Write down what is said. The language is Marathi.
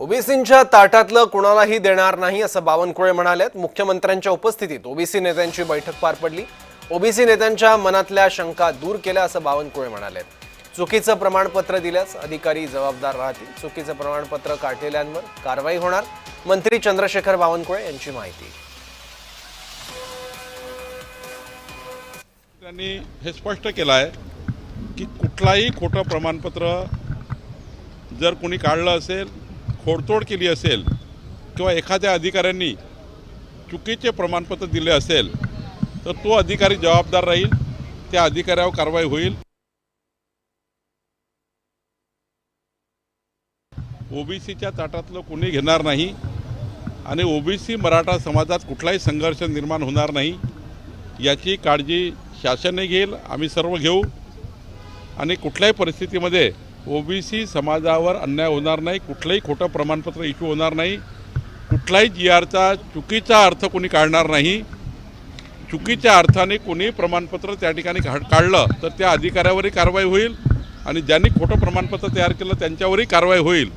ओबीसींच्या ताटातलं कुणालाही देणार नाही असं बावनकुळे म्हणालेत. मुख्यमंत्र्यांच्या उपस्थितीत ओबीसी नेत्यांची बैठक पार पडली. ओबीसी नेत्यांच्या मनातल्या शंका दूर केल्या असं बावनकुळे म्हणालेत. चुकीचं प्रमाणपत्र दिल्यास अधिकारी जबाबदार राहतील. चुकीचं प्रमाणपत्र काढलेल्यांवर कारवाई होणार. मंत्री चंद्रशेखर बावनकुळे यांची माहिती. त्यांनी हे स्पष्ट केलं आहे की कुठलाही खोटं प्रमाणपत्र जर कोणी काढलं असेल खोडतोड केली असेल किंवा एखाद्या अधिकाऱ्यांनी चुकीचे प्रमाणपत्र दिले असेल तर तो अधिकारी जबाबदार राहील त्या अधिकाऱ्यावर कारवाई होईल. ओबीसीच्या ताटातलं कोणी घेणार नाही आणि ओबीसी मराठा समाजात कुठलाही संघर्ष निर्माण होणार नाही याची काळजी शासनही घेईल आम्ही सर्व घेऊ. आणि कुठल्याही परिस्थितीमध्ये ओबीसी समाजावर अन्याय होणार नाही कुठलंही खोटं प्रमाणपत्र इश्यू होणार नाही कुठलाही जी आरचा चुकीचा अर्थ कोणी काढणार नाही चुकीच्या अर्थाने कोणी प्रमाणपत्र त्या ठिकाणी काढलं तर त्या अधिकाऱ्यावरही कारवाई होईल आणि ज्यांनी खोटं प्रमाणपत्र तयार केलं त्यांच्यावरही कारवाई होईल.